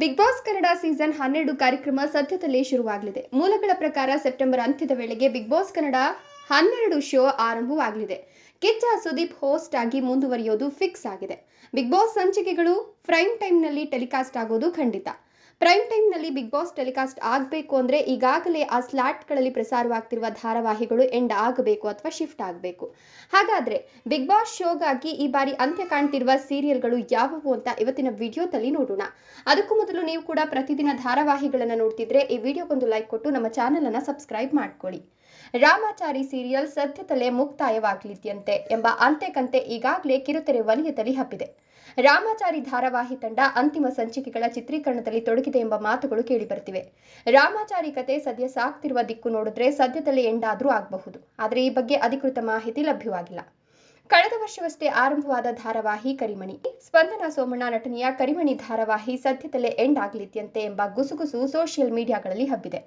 Big Boss Kannada season ಹನ್ನೆರಡು ಕಾರ್ಯಕ್ರಮ ಸದ್ಯದಲ್ಲೇ ಶುರುವಾಗಲಿದೆ. ಮೂಲಗಳ ಪ್ರಕಾರ ಸೆಪ್ಟೆಂಬರ್ ಅಂತ್ಯದ ವೇಳೆಗೆ ಬಿಗ್ ಬಾಸ್ ಕನ್ನಡ ಹನ್ನೆರಡು ಶೋ ಆರಂಭವಾಗಲಿದೆ. ಕಿಚ್ಚ ಸುದೀಪ್ ಹೋಸ್ಟ್ ಆಗಿ ಮುಂದುವರಿಯೋದು ಫಿಕ್ಸ್ ಆಗಿದೆ. ಬಿಗ್ ಬಾಸ್ ಸಂಚಿಕೆಗಳು ಪ್ರೈಮ್ ಟೈಮ್ನಲ್ಲಿ ಟೆಲಿಕಾಸ್ಟ್ ಆಗೋದು ಖಂಡಿತ. ಪ್ರೈಮ್ ಟೈಮ್ನಲ್ಲಿ ಬಿಗ್ ಬಾಸ್ ಟೆಲಿಕಾಸ್ಟ್ ಆಗಬೇಕು ಅಂದರೆ ಈಗಾಗಲೇ ಆ ಸ್ಲಾಟ್ಗಳಲ್ಲಿ ಪ್ರಸಾರವಾಗ್ತಿರುವ ಧಾರಾವಾಹಿಗಳು ಎಂಡ್ ಆಗಬೇಕು ಅಥವಾ ಶಿಫ್ಟ್ ಆಗಬೇಕು. ಹಾಗಾದರೆ ಬಿಗ್ ಬಾಸ್ ಶೋಗಾಗಿ ಈ ಬಾರಿ ಅಂತ್ಯ ಕಾಣ್ತಿರುವ ಸೀರಿಯಲ್ಗಳು ಯಾವುವು ಅಂತ ಇವತ್ತಿನ ವಿಡಿಯೋದಲ್ಲಿ ನೋಡೋಣ. ಅದಕ್ಕೂ ಮೊದಲು ನೀವು ಕೂಡ ಪ್ರತಿದಿನ ಧಾರಾವಾಹಿಗಳನ್ನು ನೋಡ್ತಿದ್ರೆ ಈ ವಿಡಿಯೋಗೊಂದು ಲೈಕ್ ಕೊಟ್ಟು ನಮ್ಮ ಚಾನಲನ್ನು ಸಬ್ಸ್ಕ್ರೈಬ್ ಮಾಡ್ಕೊಳ್ಳಿ. ರಾಮಾಚಾರಿ ಸೀರಿಯಲ್ ಸದ್ಯದಲ್ಲೇ ಮುಕ್ತಾಯವಾಗಲಿದೆಯಂತೆ ಎಂಬ ಅಂತ್ಯಕಂತೆ ಈಗಾಗಲೇ ಕಿರುತೆರೆ ವಲಯದಲ್ಲಿ ಹಬ್ಬಿದೆ. ರಾಮಾಚಾರಿ ಧಾರಾವಾಹಿ ತಂಡ ಅಂತಿಮ ಸಂಚಿಕೆಗಳ ಚಿತ್ರೀಕರಣದಲ್ಲಿ ತೊಡಗಿದೆ ಎಂಬ ಮಾತುಗಳು ಕೇಳಿಬರ್ತಿವೆ ರಾಮಾಚಾರಿ ಕತೆ ಸದ್ಯ ಸಾಕ್ತಿರುವ ದಿಕ್ಕು ನೋಡಿದ್ರೆ ಸದ್ಯದಲ್ಲೇ ಎಂಡಾದ್ರೂ ಆಗಬಹುದು. ಆದರೆ ಈ ಬಗ್ಗೆ ಅಧಿಕೃತ ಮಾಹಿತಿ ಲಭ್ಯವಾಗಿಲ್ಲ. ಕಳೆದ ವರ್ಷವಷ್ಟೇ ಆರಂಭವಾದ ಧಾರಾವಾಹಿ ಕರಿಮಣಿ. ಸ್ಪಂದನ ಸೋಮಣ್ಣ ನಟನೆಯ ಕರಿಮಣಿ ಧಾರಾವಾಹಿ ಸದ್ಯದಲ್ಲೇ ಎಂಡ್ ಆಗಲಿದ್ಯಂತೆ ಎಂಬ ಗುಸುಗುಸು ಸೋಷಿಯಲ್ ಮೀಡಿಯಾಗಳಲ್ಲಿ ಹಬ್ಬಿದೆ.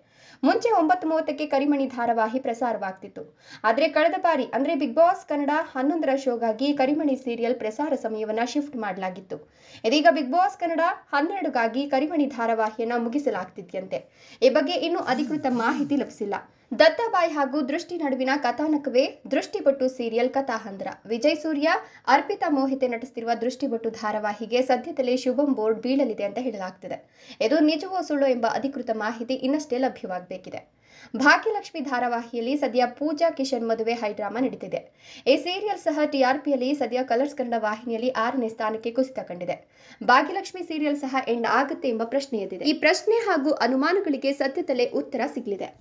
ಮುಂಚೆ ಒಂಬತ್ತು ಮೂವತ್ತಕ್ಕೆ ಕರಿಮಣಿ ಧಾರಾವಾಹಿ ಪ್ರಸಾರವಾಗ್ತಿತ್ತು. ಆದರೆ ಕಳೆದ ಬಾರಿ, ಅಂದ್ರೆ ಬಿಗ್ ಬಾಸ್ ಕನ್ನಡ ಹನ್ನೊಂದರ ಶೋಗಾಗಿ ಕರಿಮಣಿ ಸೀರಿಯಲ್ ಪ್ರಸಾರ ಸಮಯವನ್ನ ಶಿಫ್ಟ್ ಮಾಡಲಾಗಿತ್ತು. ಇದೀಗ ಬಿಗ್ ಬಾಸ್ ಕನ್ನಡ ಹನ್ನೆರಡುಗಾಗಿ ಕರಿಮಣಿ ಧಾರಾವಾಹಿಯನ್ನ ಮುಗಿಸಲಾಗ್ತಿದ್ಯಂತೆ. ಈ ಬಗ್ಗೆ ಇನ್ನೂ ಅಧಿಕೃತ ಮಾಹಿತಿ ಲಭಿಸಿಲ್ಲ. ದತ್ತಾಬಾಯಿ ಹಾಗೂ ದೃಷ್ಟಿ ನಡುವಿನ ಕಥಾನಕವೇ ದೃಷ್ಟಿಪಟ್ಟು ಸೀರಿಯಲ್ ಕಥಾಹಂದ್ರ. ವಿಜಯ್ ಸೂರ್ಯ ಅರ್ಪಿತಾ ಮೋಹಿತೆ ನಟಿಸುತ್ತಿರುವ ದೃಷ್ಟಿಬೊಟ್ಟು ಧಾರಾವಾಹಿಗೆ ಸದ್ಯದಲ್ಲೇ ಶುಭಂ ಬೋರ್ಡ್ ಬೀಳಲಿದೆ ಅಂತ ಹೇಳಲಾಗ್ತಿದೆ. ಇದು ನಿಜವೋ ಸುಳ್ಳು ಎಂಬ ಅಧಿಕೃತ ಮಾಹಿತಿ ಇನ್ನಷ್ಟೇ ಲಭ್ಯವಾಗಬೇಕಿದೆ. ಭಾಗ್ಯಲಕ್ಷ್ಮಿ ಧಾರಾವಾಹಿಯಲ್ಲಿ ಸದ್ಯ ಪೂಜಾ ಕಿಶನ್ ಮದುವೆ ಹೈಡ್ರಾಮಾ ನಡೀತಿದೆ. ಈ ಸೀರಿಯಲ್ ಸಹ ಟಿಆರ್ಪಿಯಲ್ಲಿ ಸದ್ಯ ಕಲರ್ಸ್ ಕನ್ನಡ ವಾಹಿನಿಯಲ್ಲಿ ಆರನೇ ಸ್ಥಾನಕ್ಕೆ ಕುಸಿತ ಕಂಡಿದೆ. ಭಾಗ್ಯಲಕ್ಷ್ಮಿ ಸೀರಿಯಲ್ ಸಹ ಎಂಡ್ ಆಗುತ್ತೆ ಎಂಬ ಪ್ರಶ್ನೆ ಎದ್ದಿದೆ ಈ ಪ್ರಶ್ನೆ ಹಾಗೂ ಅನುಮಾನಗಳಿಗೆ ಸದ್ಯದಲ್ಲೇ ಉತ್ತರ ಸಿಗಲಿದೆ.